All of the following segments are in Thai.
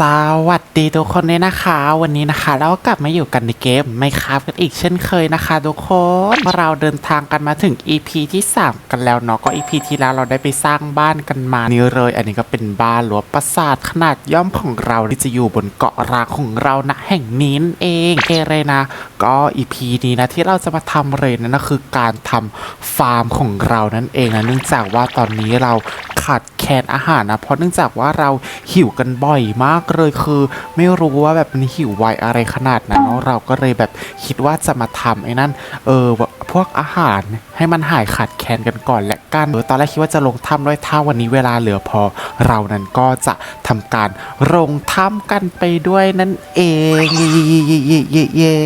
สวัสดีทุกคนเนี่ยนะคะ วันนี้นะคะเรากลับมาอยู่กันในเกมไม่ครับกันอีกเช่นเคยนะคะ ทุกคนเราเดินทางกันมาถึง EP ที่ 3 กันแล้วเนาะก็ EP ที่แล้วเราได้ไปสร้างบ้านกันมานี่เลย อันนี้ก็เป็นบ้านหลวงปราสาทขนาดย่อมของเราที่จะอยู่บนเกาะร้างของเรานะแห่งนี้นเองเกเรนะก็ EP นี้นะที่เราจะมาทำเลยนั่นก็คือการทำฟาร์มของเรานั่นเองนะเนื่องจากว่าตอนนี้เรา ขาดแคลนอาหารนะ เพราะเนื่องจากว่าเราหิวกันบ่อยมากเลยคือ ไม่รู้ว่าแบบมันหิวไวอะไรขนาดนั้นเนาะเราก็เลยแบบคิดว่าจะมาทำไอ้นั่นเออพวกอาหารให้มันหายขาดแคลนกันก่อนและกันเออตอนแรกคิดว่าจะลงถ้ำด้วยถ้าวันนี้เวลาเหลือพอ เรานั้นก็จะทำการลงถ้ำกันไปด้วยนั่นเองเย่เย่เย่เย่เย่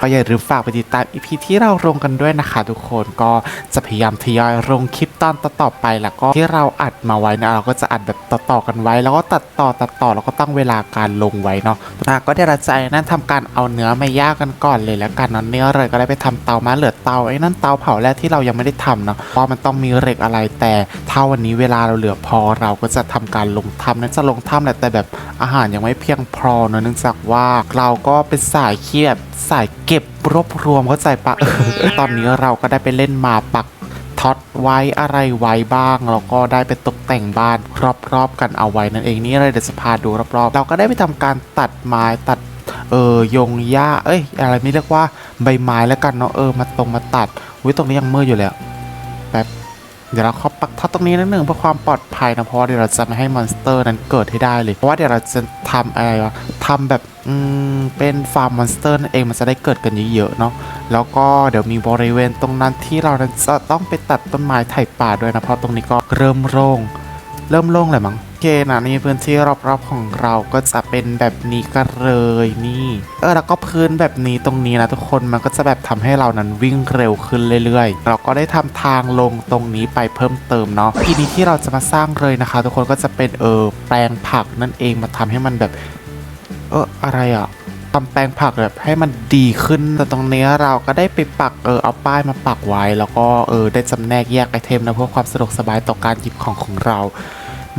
ก็อย่าลืมฝากไปติดตามอีพีที่เราลงกันด้วยนะคะ ทุกคนก็จะพยายามทยอยลงคลิป ตอนต่อๆไปแล้วก็ที่เราอัดมาไว้นะเราก็จะอัดแบบต่อๆกันไว้ แล้วก็ตัดต่อตัดต่อแล้วก็ตั้งเวลาการลงไว้เนาะอะก็เดี๋ยวเราจนั่นทำการเอาเนื้อมาย่างกันก่อนเลยแล้วกันเนาะเนื้อเลยก็ได้ไปทำเตามาเหลือเตาไอ้นั่นเตาเผาแรกที่เรายังไม่ได้ทำเนาะเพราะมันต้องมีเหล็กอะไรแต่ถ้าวันนี้เวลาเราเหลือพอเราก็จะทำการลงถ้ำนั้นจะลงถ้ำแหละแต่แบบอาหารยังไม่เพียงพอเนอะเนื่องจากว่าเราก็เป็นสายเครียดสายเก็บรวบรวมเข้าใจปะตอนนี้เราก็ได้ไปเล่นหมาปัก ท็อตไว้อะไรไว้บ้างแล้วก็ได้ไปตกแต่งบ้านรอบๆกันเอาไว้นั่นเองนี่เลยเดี๋ยวจะพาดูรอบๆ เราก็ได้ไปทำการตัดไม้ตัดเออยงหญ้าเอ้ยอะไรไม่เรียกว่าใบไม้แล้วกันเนาะเออมาตรงมาตัดอุ้ยตรงนี้ยังมืดอยู่เลยแป๊บ เดี๋ยวเราขอปักท็อตรงนี้นิดนึงเพื่อความปลอดภัยนะเพราะว่าเดี๋ยวเราจะไม่ให้มอนสเตอร์นั้นเกิดให้ได้เลย เพราะว่าเดี๋ยวเราจะทำอะไรวะทำแบบอืมเป็นฟาร์มมอนสเตอร์นั่นเองมันจะได้เกิดกันเยอะๆเนาะแล้วก็เดี๋ยวมีบริเวณตรงนั้นที่เราจะต้องไปตัดต้นไม้ไถ่ป่าด้วยนะเพราะตรงนี้ก็เริ่มโล่ง เริ่มโล่งเลยมั้งโอเคนะนี่พื้นที่รอบๆของเราก็จะเป็นแบบนี้กันเลยนี่ เออแล้วก็พื้นแบบนี้ตรงนี้นะทุกคนมันก็จะแบบทำให้เรานั้นวิ่งเร็วขึ้นเรื่อยๆ เราก็ได้ทำทางลงตรงนี้ไปเพิ่มเติมเนาะทีนี้ที่เราจะมาสร้างเลยนะคะ ทุกคนก็จะเป็นเออแปลงผักนั่นเองมาทำให้มันแบบ เอออะไรอะทำแปลงผักแบบให้มันดีขึ้น แต่ตรงนี้เราก็ได้ไปปักเออเอาป้ายมาปักไว้ แล้วก็เออได้จำแนกแยกไอเทมนะเพื่อความสะดวกสบายต่อการหยิบของของเรา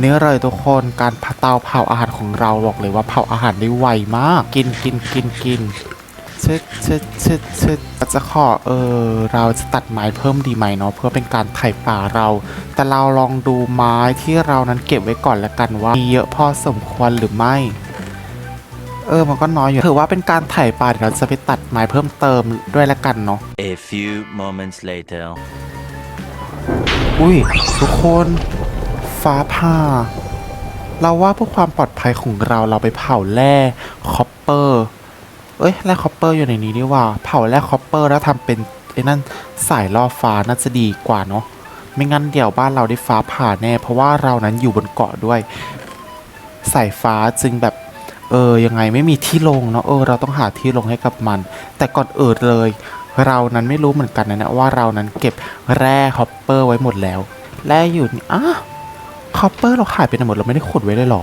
นื้อเลยทุกคนการเผาเตาเผาอาหารของเราบอกเลยว่าเผาอาหารได้ไวมาก กินกินกินกินเช็ดเช็ดเช็ดเช็ดจะขอเออเราจะตัดไม้เพิ่มดีไหมเนาะเพื่อเป็นการไถ่ป่าเรา แต่เราลองดูไม้ที่เรานั้นเก็บไว้ก่อนแล้วกันว่ามีเยอะพอสมควรหรือไม่เออ มันก็น้อยอยู่ ถือว่าเป็นการไถ่ป่าเดี๋ยวเราจะไปตัดไม้เพิ่มเติมด้วยละกันเนาะ A few moments later. อุ้ย ทุกคน ฟ้าผ่า เราว่าเพื่อความปลอดภัยของเราเราไปเผาแร่คอปเปอร์ เอ้ยแร่คอปเปอร์อยู่ในนี้นี่หว่า เผาแร่คอปเปอร์แล้วทำเป็นไอ้นั่นสายล่อฟ้าน่าจะดีกว่าเนาะ ไม่งั้นเดี๋ยวบ้านเราได้ฟ้าผ่าแน่ เพราะว่าเรานั้นอยู่บนเกาะด้วย สายฟ้าจึงแบบเออยังไงไม่มีที่ลงเนาะเออเราต้องหาที่ลงให้กับมัน แต่ก่อนเอื่นเลย เรานั้นไม่รู้เหมือนกันนะว่าเรานั้นเก็บแร่คอปเปอร์ไว้หมดแล้วแร่อยู่นี่อะ อปเปอร์เราขายไปหมดเราไม่ได้ขุดไว้เลยหรอ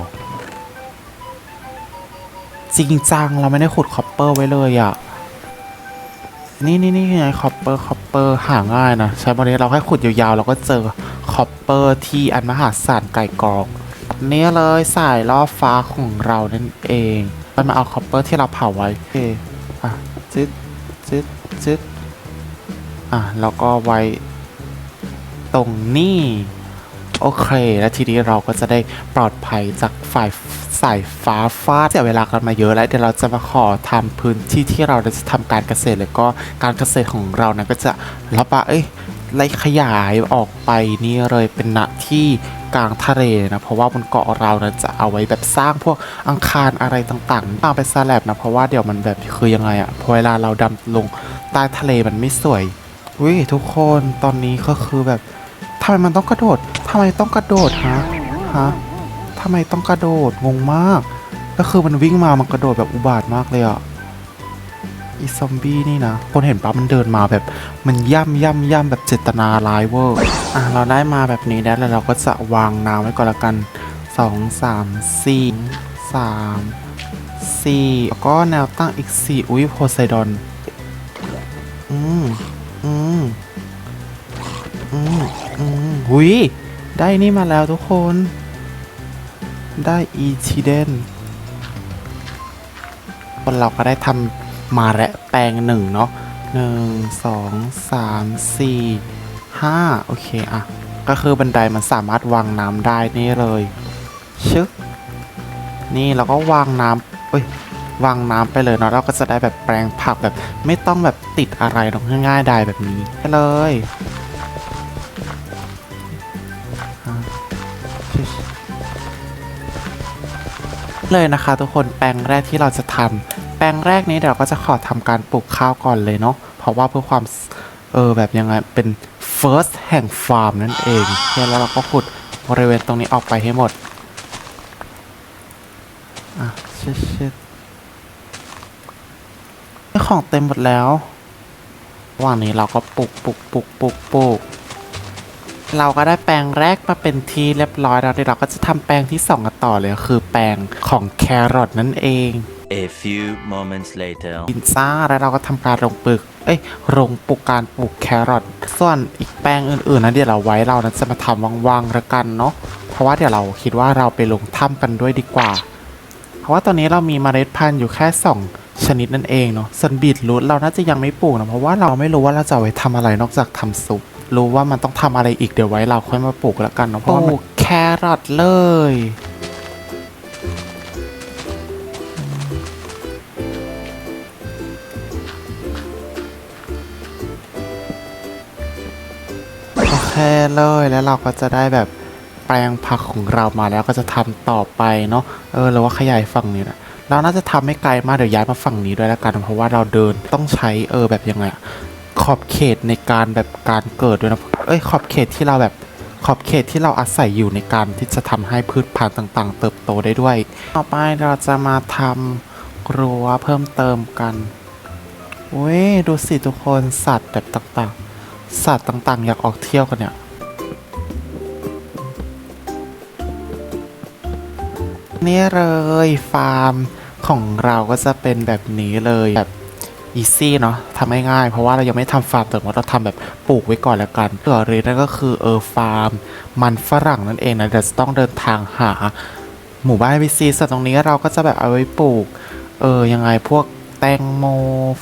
จริงจังเราไม่ได้ขุดคอปเปอร์ไว้เลยอะ่ะนี่นี่นี่ไงคอปเปอร์คอปเปอร์หาง่ายนะใช้บริเวเราแค่ขุดยาวๆเราก็เจอคอปเปอร์ที่อันมหาศาลไก่กรองนี่เลยสายล่อฟ้าของเรานั่นเองมันมาเอาคอปเปอร์ที่เราเผาไว้โอเคอะจึ๊ดจึ๊ดจึ๊ดอะแล้วก็ไว้ตรงนี้ โอเค แล้วทีนี้เราก็จะได้ปลอดภัยจากฝ่ายสายฟ้าฟาดเสียเวลากันมาเยอะแล้วเดี๋ยวเราจะมาขอทำพื้นที่ที่เราจะทำการเกษตรแล้วก็การเกษตรของเรานะก็จะรับปะเอ้ยไล่ขยายออกไปนี่เลยเป็นณที่กลางทะเลนะเพราะว่าบนเกาะเรานะจะเอาไว้แบบสร้างพวกอังคารอะไรต่างๆตั้งเป็นสแลบนะเพราะว่าเดี๋ยวมันแบบคือยังไงอะพอเวลาเราดำลงใต้ทะเลมันไม่สวยอุ้ยทุกคนตอนนี้ก็คือแบบ ทำไมมันต้องกระโดดทำไมต้องกระโดดฮะฮะทำไมต้องกระโดดงงมากก็คือมันวิ่งมามันกระโดดแบบอุบาทมากเลยอะอีซอมบี้นี่นะ คนเห็นปะมันเดินมาแบบ มันย่ำย่ำย่ำแบบเจตนาร้ายเวอร์อะเราได้มาแบบนี้แล้วแล้วเราก็จะวางน้ำไว้ก่อนละกันสองสามสี่สามสี่แล้วก็แนวตั้งอีกสี่อุ้ยโพไซดอน อืมอืม หุยได้นี่มาแล้วทุกคน ได้อีทีเดนคนเราก็ได้ทำมาและแปลงหนึ่งเนาะหนึ่งสองสามสี่ห้าโอเคอะก็คือบันไดมันสามารถวางน้ำได้นี่เลยชึกนี่เราก็วางน้ำเอ้ยวางน้ำไปเลยเนาะเราก็จะได้แบบแปลงผักแบบ ไม่ต้องแบบติดอะไรเนาะง่ายๆได้แบบนี้ไปเลย เลยนะคะทุกคนแปลงแรกที่เราจะทำแปลงแรกนี้เดี๋ยวเราก็จะขอทำการปลูกข้าวก่อนเลยเนาะเพราะว่าเพื่อความเออแบบยังไงเป็น first แห่งฟาร์มนั่นเองแล้วเราก็ขุดบริเวณตรงนี้ออกไปให้หมดอะชิดชิดของเต็มหมดแล้วระหว่างนี้เราก็ปลูกปลูกปลูกปลูกปลูก เราก็ได้แปลงแรกมาเป็นที่เรียบร้อยแล้วเดี๋ยวเราก็จะทำแปลงที่สองกันต่อเลยก็คือแปลงของแครอทนั่นเอง A few moments later. กินซ่าแล้วเราก็ทำการลงปลูกเอ้ยลงปลูกการปลูกแครอทส่วนอีกแปลงอื่นๆนะเดี๋ยวเราไว้เรานั้นจะมาทำว่างๆแล้วกันเนาะเพราะว่าเดี๋ยวเราคิดว่าเราไปลงถ้ำกันด้วยดีกว่า เพราะว่าตอนนี้เรามีเมล็ดพันธุ์อยู่แค่สองชนิดนั่นเองเนาะส่วนบีทรูทเราน่าจะยังไม่ปลูกนะเพราะว่าเราไม่รู้ว่าเราจะเอาไว้ทำอะไรนอกจากทำซุป รู้ว่ามันต้องทำอะไรอีกเดี๋ยวไว้เราค่อยมาปลูกแล้วกันเนาะเพราะว่าปลูกแครอทเลย โอเคเลยแล้วเราก็จะได้แบบแปลงผักของเรามาแล้วก็จะทำต่อไปเนาะเออหรือว่าขยายฝั่งนี้นะเราน่าจะทำไม่ไกลมากเดี๋ยวย้ายมาฝั่งนี้ด้วยแล้วกัน เพราะว่าเราเดินต้องใช้เออแบบยังไงอะ ขอบเขตในการแบบการเกิดด้วยนะ เอ้ยขอบเขตที่เราแบบขอบเขตที่เราอาศัยอยู่ในการที่จะทำให้พืชพันธุ์ต่างๆ เติบโตได้ด้วย ต่อไปเราจะมาทำรั้วเพิ่มเติมกันอุ้ยดูสิทุกคนสัตว์แบบต่างๆ สัตว์ต่างๆ อยากออกเที่ยวกันเนี่ยนี่เลยฟาร์มของเราก็จะเป็นแบบนี้เลยแบบ อีซี่เนาะทำง่ายๆเพราะว่าเรายังไม่ทำฟาร์มแต่ว่าเราทำแบบปลูกไว้ก่อนแล้วกันเผื่อเลยนั่นก็คือเออฟาร์ม มันฝรั่งนั่นเองนะเดี๋ยวจะต้องเดินทางหาหมู่บ้านวีซีส่วนตรงนี้เราก็จะแบบเอาไว้ปลูก เออยังไงพวกแตงโม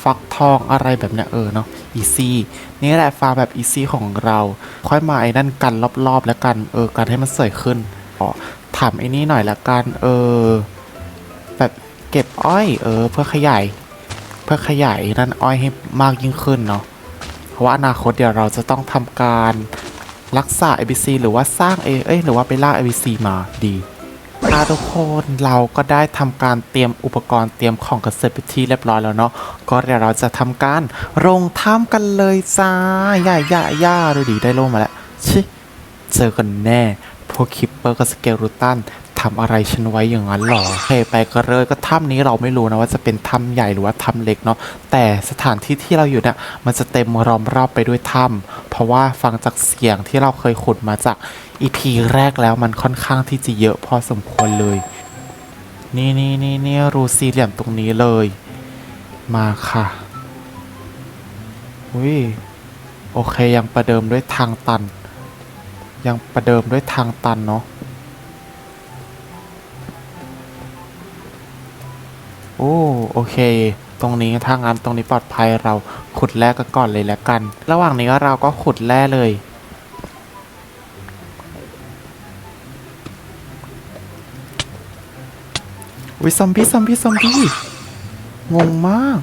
ฟักทองอะไรแบบเนี้ยเออเนาะอีซี่นี่แหละฟาร์มแบบอีซี่ของเรา ค่อยมาไอ้นั่นกันรอบๆแล้วกันเออกันให้มันสวยขึ้นขอถามไอ้นี่หน่อยละกันเออแบบเก็บอ้อยเออเพื่อขยาย เพื่อขยายนั่นอ้อยให้มากยิ่งขึ้นเนาะเพราะว่าอนาคตเดี๋ยวเราจะต้องทำการรักษา ABC หรือว่าสร้างเอเอ้ยหรือว่าไปล่า ABC มาดีค่ะทุกคนเราก็ได้ทำการเตรียมอุปกรณ์เตรียมของกันเสร็จไปที่เรียบร้อยแล้วเนาะก็เดี๋ยวเราจะทำการลงถ้ำกันเลยจ้าย่าย่าย่าดูดีได้โล่มาแล้วชิเจอกันแน่พวกคิปเปอร์กับสเกลรูตัน ทำอะไรฉันไว้อย่างนั้นหรอเฮ้ไปก็เลยก็ถ้ำนี้เราไม่รู้นะว่าจะเป็นถ้ำใหญ่หรือว่าถ้ำเล็กเนาะแต่สถานที่ที่เราอยู่เนี่ยมันจะเต็มล้อมรอบไปด้วยถ้ำเพราะว่าฟังจากเสียงที่เราเคยขุดมาจากอีพีแรกแล้วมันค่อนข้างที่จะเยอะพอสมควรเลย นี่นี่นี่นี่รูสี่เหลี่ยมตรงนี้เลย มาค่ะอุ้ยโอเคยังประเดิมด้วยทางตัน ยังประเดิมด้วยทางตันเนาะ โอ้โอเค ตรงนี้ทางอันตรงนี้ปลอดภัยเราขุดแร่กันก่อนเลยแล้วกัน ระหว่างนี้เราก็ขุดแร่เลยวิซอมบี้ซอมบี้ซอมบี้งงมาก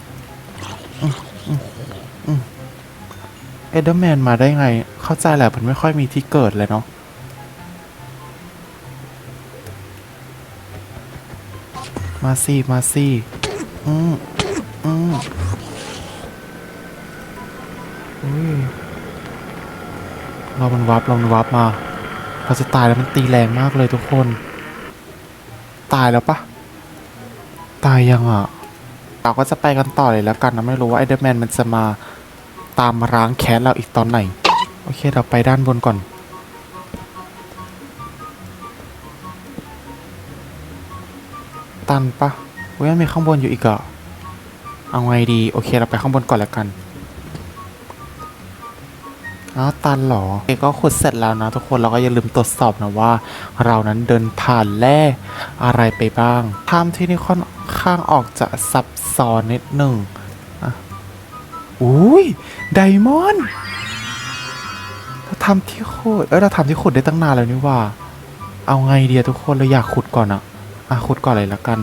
เอเดอร์แมนมาได้ไง เข้าใจแหละมันไม่ค่อยมีที่เกิดเลยเนาะ มาสิมาสิอืมอืมอุ้ยเรามันวับเรามันวับมาเราจะตายแล้วมันตีแรงมากเลยทุกคน ตายแล้วปะตายยังอะเราก็จะไปกันต่อเลยแล้วกันนะไม่รู้ว่าไอเดอร์แมนมันจะมาตามมาร้างแค้นเราอีกตอนไหน โอเคเราไปด้านบนก่อน ตันปะเว้ยมีข้างบนอยู่อีกอะเอาไงดี โอเคเราไปข้างบนก่อนแล้วกันอ้าวตันเหรอเอก็ขุดเสร็จแล้วนะทุกคนเราก็อย่าลืมตรวจสอบนะว่า เรานั้นเดินผ่านแร่อะไรไปบ้างถ้ำที่นี่ค่อนข้างออกจะซับซ้อนนิดหนึ่งอุ้ยไดมอนด์เราทำที่ขุดเอ้ยเราทำที่ขุดได้ตั้งนานแล้วนี่ว่า เอาไงเดียทุกคนเราอยากขุดก่อนอะ อะขุดก่อนเลยละกัน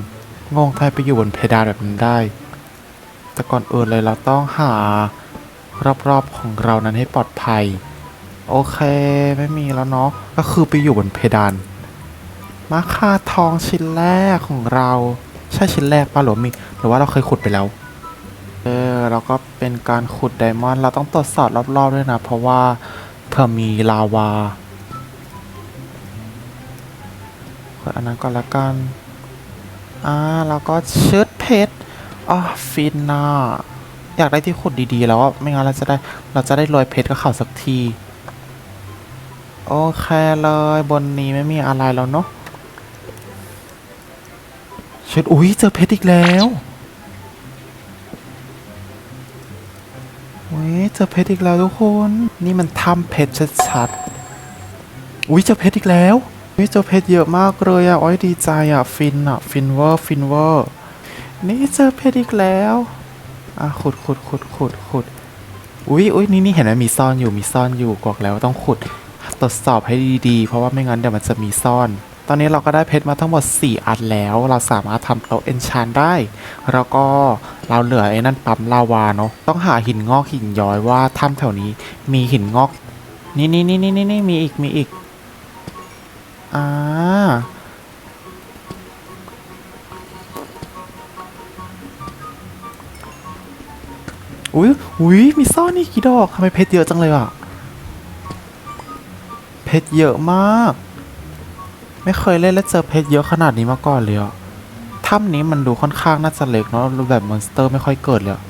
งงไทยไปอยู่บนเพดานแบบนั้นได้ แต่ก่อนอื่นเลยเราต้องหารอบๆของเรานั้นให้ปลอดภัย โอเคไม่มีแล้วเนาะ ก็คือไปอยู่บนเพดาน มาค่าทองชิ้นแรกของเรา ใช่ชิ้นแรกปะหรือมีหรือว่าเราเคยขุดไปแล้ว เออแล้วก็เป็นการขุดไดมอนด์ เราต้องตรวจสอบรอบๆด้วยนะ เพราะว่าเผื่อมีลาวา ขุดอันนั้นก่อนละกัน อ่า แล้วก็เชิดเพชรอ๋อฟินน่ะอยากได้ที่ขุดดีๆ แล้วไม่งั้นเราจะได้ เราจะได้รวยเพชรกับเขาสักที โอเคเลย บนนี้ไม่มีอะไรแล้วเนาะเชิดอุ้ยเจอเพชรอีกแล้วอุ้ยเจอเพชรอีกแล้วทุกคน นี่มันทำเพชรชัดๆอุ้ยเจอเพชรอีกแล้ว นี่เจอเพชรเยอะมากเลยอะ โอ้ยดีใจอะ ฟินอะ ฟินเวอร์ ฟินเวอร์ นี่เจอเพชรอีกแล้ว อะ ขุดขุดขุดขุดขุด อุ้ยอุ้ยนี่นี่เห็นไหมมีซ่อนอยู่ มีซ่อนอยู่บอกแล้วต้องขุด ตรวจสอบให้ดีๆ เพราะว่าไม่งั้นเดี๋ยวมันจะมีซ่อน ตอนนี้เราก็ได้เพชรมาทั้งหมด 4 อันแล้ว เราสามารถทำโต๊ะเอนชานได้ แล้วก็เราเหลือไอ้นั่นปั๊มลาวาเนาะ ต้องหาหินงอกหินย้อยว่าถ้ำแถวนี้ มีหินงอก นี่นี่นี่นี่นี่มีอีก มีอีก อ่าอุ้ยอุ้ยมีซ่อนนี่กี่ดอกทำไมเพชรเยอะจังเลยอะ เพชรเยอะมาก ไม่เคยเล่นแล้วเจอเพชรเยอะขนาดนี้มาก่อนเลยอะ ถ้ำนี้มันดูค่อนข้างน่าจะเล็กเนาะรูปแบบมอนสเตอร์ไม่ค่อยเกิดเลยอะ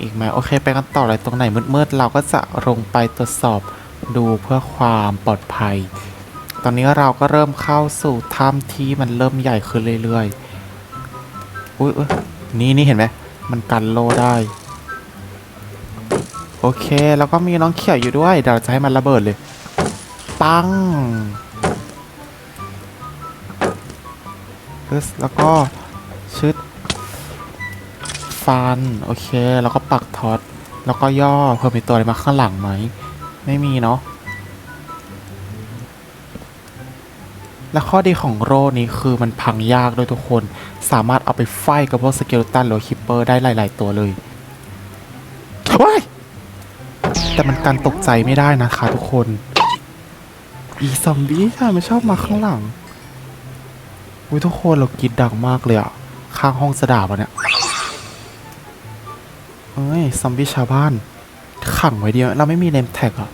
อีกไหมโอเค ไปกันต่อเลยตรงไหนมืดๆเราก็จะลงไปตรวจสอบดูเพื่อความปลอดภัย ตอนนี้เราก็เริ่มเข้าสู่ถ้ำที่มันเริ่มใหญ่ขึ้นเรื่อยๆ อุ้ยนี่นี่เห็นไหม มันกันโลได้ โอเค แล้วก็มีน้องเขียวอยู่ด้วย เดี๋ยวเราจะให้มันระเบิดเลย ปังแล้วก็ชึดฟัน โอเค แล้วก็ปักท็อต แล้วก็ย่อ เพิ่มมีตัวอะไรมาข้างหลังไหม ไม่มีเนาะ และข้อดีของโรนี้คือมันพังยากด้วยทุกคน สามารถเอาไปไฟกับพวกสเกลตันหรือคิปเปอร์ได้หลาย ๆ ตัวเลยว้ายแต่มันกันตกใจไม่ได้นะคะทุกคน อีซอมบี้ค่ะไม่ชอบมาข้างหลังอุ้ยทุกคนเรากรีดดังมากเลยอะข้างห้องสดาบอะเนี่ยเอ้ยซอมบี้ชาวบ้าน ขังไว้เดียว เราไม่มีเนมแท็กอะ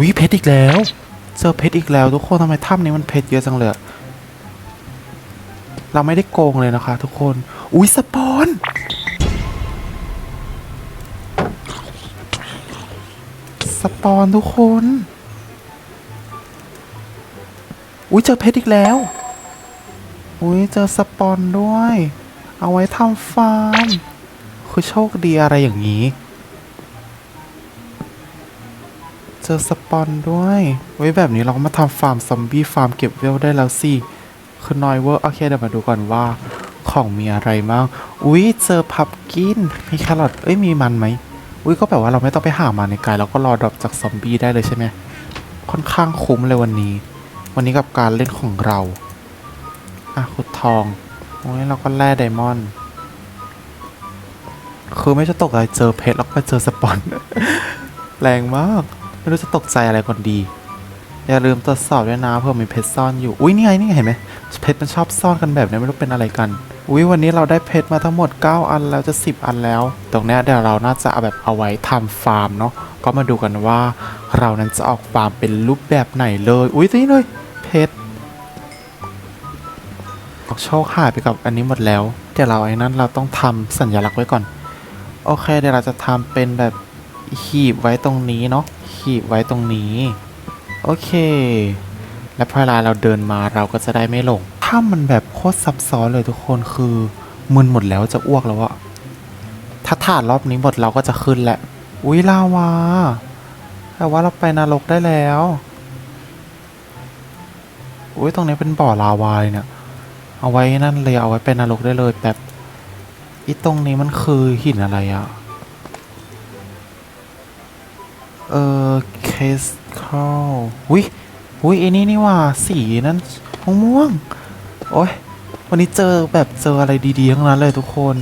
วิเพชรอีกแล้วเจอเพชรอีกแล้วทุกคนทำไมถ้ำนี้มันเพชรเยอะจังเลยเราไม่ได้โกงเลยนะคะ ทุกคน อุ้ยสปอน สปอนทุกคน อุ้ยเจอเพชรอีกแล้ว อุ้ยเจอสปอนด้วย เอาไว้ทำฟาร์ม คือโชคดีอะไรอย่างนี้ อสปอนด้วย ไว้ยแบบนี้เราก็มาทำฟาร์มซอมบี้ฟาร์มเก็บเวลได้แล้วสิ คือน้อยเวอร์โอเคเดี๋ยวมาดูก่อนว่าของมีอะไรบ้าง อุ้ยเจอพับกิน มีแครอทเอ้ยมีมันไหม อุ้ยก็แบบว่าเราไม่ต้องไปหามาในกายเราก็รอดรอปจากซอมบี้ได้เลยใช่ไหม ค่อนข้างคุ้มเลยวันนี้ วันนี้กับการเล่นของเรา อะขุดทอง โอ้ยเราก็แร่ไดมอนด์ คือไม่จะตกใจเจอเพชรแล้วก็เจอสปอน แรงมาก ไม่รู้จะตกใจอะไรก่อนดี อย่าลืมตรวจสอบด้วยนะเผื่อมีเพชรซ่อนอยู่ อุ้ยนี่ไงนี่ไงเห็นไหมเพชรมันชอบซ่อนกันแบบนี้ไม่รู้เป็นอะไรกัน อุ้ยวันนี้เราได้เพชรมาทั้งหมด 9 อันแล้วจะ 10 อันแล้ว ตรงนี้เดี๋ยวเราน่าจะเอาแบบเอาไว้ทำฟาร์มเนาะ ก็มาดูกันว่า เรานั้นจะออกฟาร์มเป็นรูปแบบไหนเลย อุ้ยนี่เลยเพชรออกโชคหายไปกับอันนี้หมดแล้ว เดี๋ยวเราไอ้นั้นเราต้องทำสัญลักษณ์ไว้ก่อน โอเคเดี๋ยวเราจะทำเป็นแบบหีบไว้ตรงนี้เนาะ หีบไว้ตรงนี้ โอเค และพอเวลาเราเดินมาเราก็จะได้ไม่หลง ถ้ามันแบบโคตรซับซ้อนเลยทุกคนคือมึนหมดแล้วจะอ้วกแล้วอะถ้าถ่านรอบนี้หมดเราก็จะขึ้นแหละ อุ้ยลาวาแต่ว่าเราไปนรกได้แล้ว อุ้ยตรงนี้เป็นบ่อลาวาเลยเนี่ย เอาไว้นั่นเลยเอาไว้เป็นนรกได้เลยแบบอีตรงนี้มันคือหินอะไรอะ เออเคสคอลอุ้ยอุ้ยไอ้นี่นี่ว่าสีนั่นม่วงๆโอ้ยวันนี้เจอแบบเจออะไรดีๆทั้งนั้นเลยทุกคน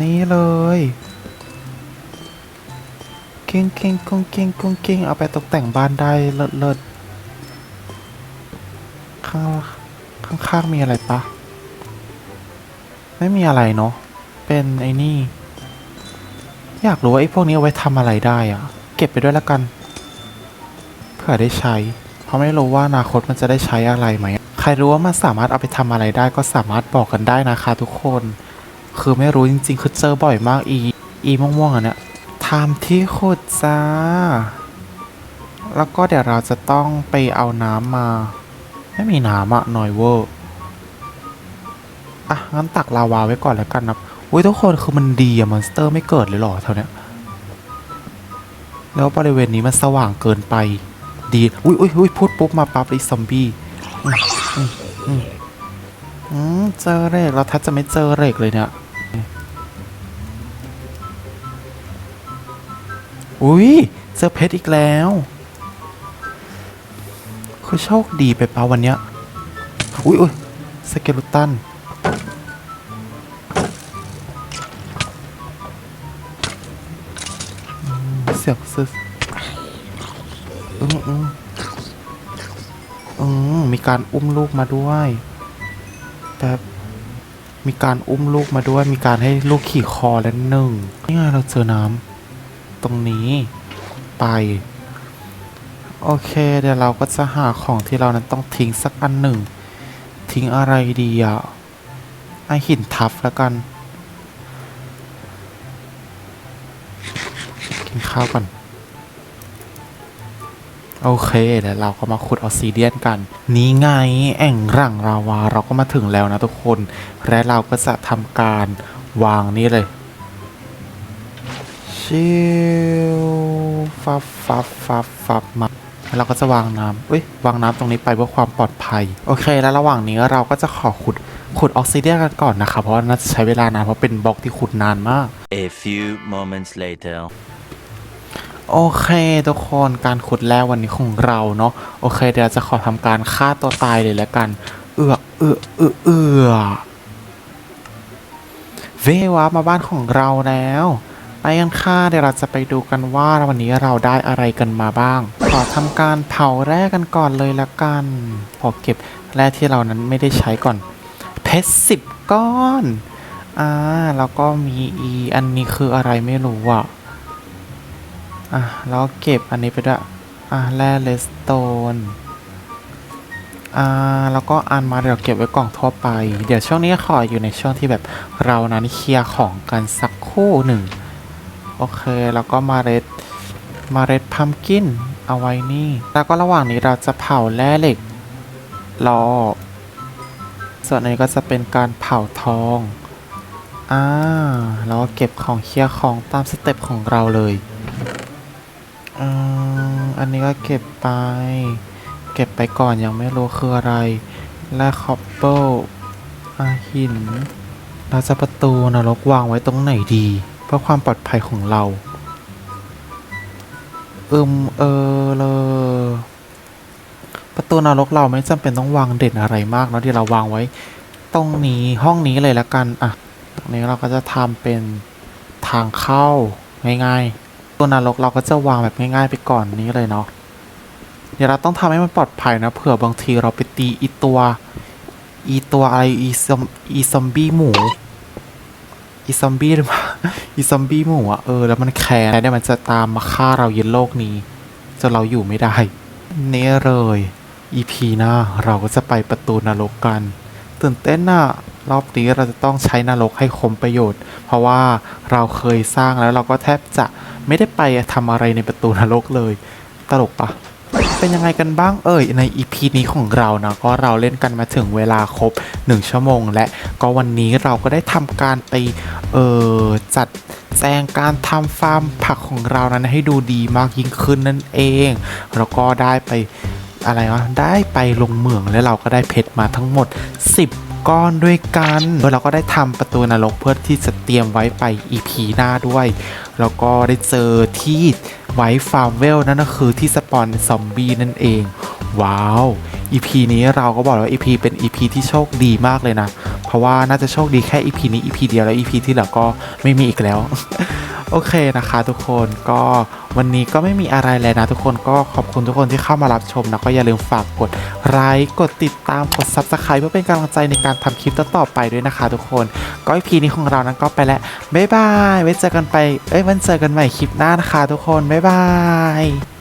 นี่เลยเก่งเก่งกงเก่งกงเก่งเอาไปตกแต่งบ้านได้เลิศเลิศข้างข้างข้างมีอะไรปะ ไม่มีอะไรเนาะเป็นไอ้นี่ อยากรู้ว่าไอ้พวกนี้เอาไว้ทำอะไรได้อะเก็บไปด้วยละกันเผื่อได้ใช้ เพราะไม่รู้ว่าอนาคตมันจะได้ใช้อะไรไหม ใครรู้ว่ามันสามารถเอาไปทำอะไรได้ก็สามารถบอกกันได้นะคะทุกคน คือไม่รู้จริงๆ คือเจอบ่อยมากอีอีม่วงๆอันเนี้ยทำที่ขุดจ้า แล้วก็เดี๋ยวเราจะต้องไปเอาน้ำมา ไม่มีน้ำอะหน่อยเวอร์ อะงั้นตักลาวาไว้ก่อนแล้วกันนะ อุ้ยทุกคนคือมันดีอะมอนสเตอร์ไม่เกิดเลยหรอแถวเนี้แล้วบริเวณนี้มันสว่างเกินไป ดีอุ้ยอุ้ยอุ้ยพูดปุ๊บมาปั๊บไอ้ซอมบี้อืมเจอเหล็กเราถ้าจะไม่เจอเหล็กเลยเนี่ยอุ้ยเจอเพชรอีกแล้วคือโชคดีไปเปล่าวันเนี้ยอุ้ยอุ้ยสเกลูตัน มเสียงซึสอืมอืมอืมมีการอุ้มลูกมาด้วยแบบมีการอุ้มลูกมาด้วย มีการให้ลูกขี่คอแล้วหนึ่งนี่ไงเราเจอน้ำตรงนี้ไป โอเค เดี๋ยวเราก็จะหาของที่เรานั้นต้องทิ้งสักอันหนึ่ง ทิ้งอะไรดีอะไอหินทับแล้วกัน ข้าวก่อน โอเคเดี๋ยวเราก็มาขุดออซิเดียนกัน นี้ไงแอ่งร่างราวาเราก็มาถึงแล้วนะทุกคน และเราก็จะทำการวางนี่เลย ชิลฟับฟับฟับฟับมาแล้วเราก็จะวางน้ำเอ้ยวางน้ำตรงนี้ไปเพื่อความปลอดภัย โอเค แล้วระหว่างนี้เราก็จะขอขุดขุดออกซิเดียนกันก่อนนะคะเพราะว่าน่าจะใช้เวลานานเพราะเป็นบล็อกที่ขุดนานมาก A few moments later. โอเคทุกคนการขุดแร่วันนี้ของเราเนาะโอเค เดี๋ยวจะขอทำการฆ่าตัวตายเลยแล้วกัน เอือเอือเอือเอือเววามาบ้านของเราแล้ว ไปกันค่ะเดี๋ยวเราจะไปดูกันว่าวันนี้เราได้อะไรกันมาบ้าง ขอทำการเผาแร่กันก่อนเลยละกันพอเก็บแร่ที่เรานั้นไม่ได้ใช้ก่อนเพชรสิบก้อนอ่าแล้วก็มีอีอันนี้คืออะไรไม่รู้อะ อะแล้วเก็บอันนี้ไปด้วยอะแร่เลสโตนอ่าแล้วก็อันมาเดี๋ยวเก็บไว้กล่องทั่วไป เดี๋ยวช่วงนี้ขออยู่ในช่วงที่แบบเรานั้นเคลียร์ของกันสักคู่หนึ่งโอเคแล้วก็มาเร็ดมาเร็ดพัมกินเอาไว้นี่ แล้วก็ระหว่างนี้เราจะเผาแร่เหล็กรอส่วนอันนี้ก็จะเป็นการเผาทองอ่าแล้วก็เก็บของเคลียร์ของตามสเต็ปของเราเลย อันนี้ก็เก็บไป เก็บไปก่อนยังไม่รู้คืออะไร และคอปเปิลหิน เราจะประตูนรกวางไว้ตรงไหนดี เพื่อความปลอดภัยของเราอืมเออเลยประตูนรกเราไม่จำเป็นต้องวางเด่นอะไรมากเนอะที่เราวางไว้ ตรงนี้ห้องนี้เลยละกัน อะตรงนี้เราก็จะทำเป็นทางเข้าง่ายๆ ตัวนรกเราก็จะวางแบบง่ายๆไปก่อนนี้เลยเนาะเดี๋ยวเราต้องทำให้มันปลอดภัยนะเผื่อบางทีเราไปตีอีตัวอีตัวอะไรอีซอมอีซอมบี้หมูอีซอมบี้หรือเปล่าอีซอมบี้หมูอะเออแล้วมันแค้นแล้วเนี่ยมันจะตามมาฆ่าเราเย็นโลกนี้จนเราอยู่ไม่ได้เนี่เลย EP หน้าเราก็จะไปประตูนรกกัน ตื่นเต้นน่ะรอบนี้เราจะต้องใช้นรกให้คมประโยชน์ เพราะว่าเราเคยสร้างแล้วเราก็แทบจะ ไม่ได้ไปทำอะไรในประตูนรกเลย ตลกปะเป็นยังไงกันบ้างเอ่ยใน EP นี้ของเรานะก็เราเล่นกันมาถึงเวลาครบ 1 ชั่วโมง และก็วันนี้เราก็ได้ทำการไปเออจัดแจงการทำฟาร์มผักของเรานั้นให้ดูดีมากยิ่งขึ้นนั่นเอง แล้วก็ได้ไปอะไรวะได้ไปลงเหมืองแล้วเราก็ได้เพชรมาทั้งหมด 10 ก้อนด้วยกันโดยเราก็ได้ทำประตูนรกเพื่อที่จะเตรียมไว้ไป EP หน้าด้วย แล้วก็ได้เจอที่ไว้ฟาร์มเวลนั่นก็คือที่สปอนซอมบี้นั่นเอง ว้าว EP นี้เราก็บอกว่า EP เป็น EP ที่โชคดีมากเลยนะ เพราะว่าน่าจะโชคดีแค่ EP นี้ EP เดียวแล้ว EP ที่เหลือก็ไม่มีอีกแล้ว โอเคนะคะทุกคนก็วันนี้ก็ไม่มีอะไรเลยนะทุกคนก็ขอบคุณทุกคนที่เข้ามารับชมนะก็อย่าลืมฝากกดไลค์กดติดตามกด Subscribe เพื่อเป็นกำลังใจในการทำคลิปต่อๆไปด้วยนะคะ ทุกคนก็ EP นี้ของเรานั้นก็ไปแล้วบ๊ายบายไว้เจอกันไปเอ้ยวันเจอกันใหม่คลิปหน้านะคะ ทุกคนบ๊ายบาย